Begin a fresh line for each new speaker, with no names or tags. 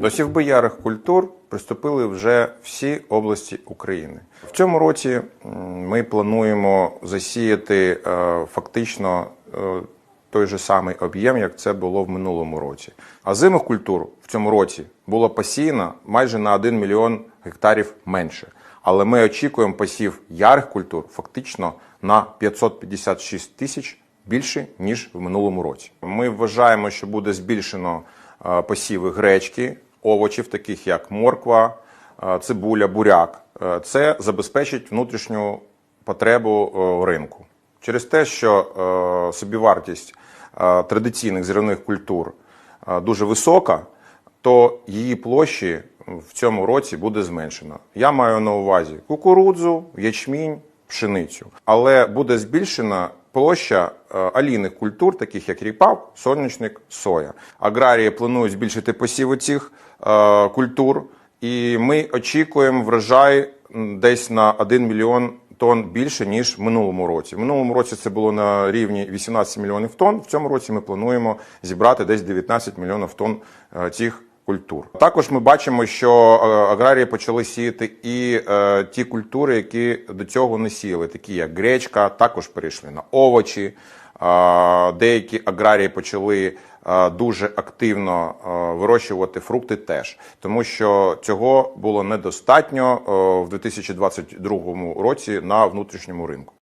До сівби ярих культур приступили вже всі області України. В цьому році ми плануємо засіяти е, фактично е, той же самий об'єм, як це було в минулому році. А зимих культур в цьому році було посіяно майже на 1 мільйон гектарів менше. Але ми очікуємо посів ярих культур фактично на 556 тисяч більше ніж в минулому році. Ми вважаємо, що буде збільшено е, посіви гречки, овочів, таких як морква, е, цибуля, буряк. Е, Це забезпечить внутрішню потребу е, ринку. Через те, що собівартість традиційних зернових культур дуже висока, то її площі в цьому році буде зменшено. Я маю на увазі кукурудзу, ячмінь, пшеницю, але буде збільшена площа е, олійних культур, таких як ріпак, соняшник, соя. Аграрії планують збільшити посіви цих е, культур, і ми очікуємо врожай десь на 1 мільйон тонн більше ніж в минулому році. В минулому році це було на рівні 18 мільйонів тонн. В цьому році ми плануємо зібрати десь 19 мільйонів тонн е, цих культур. Також ми бачимо, що е, аграрії почали сіяти і е, ті культури, які до цього не сіяли, такі як гречка, також перейшли на овочі. Е, Деякі аграрії почали е, дуже активно е, вирощувати фрукти теж, тому що цього було недостатньо е, в 2022 році на внутрішньому ринку.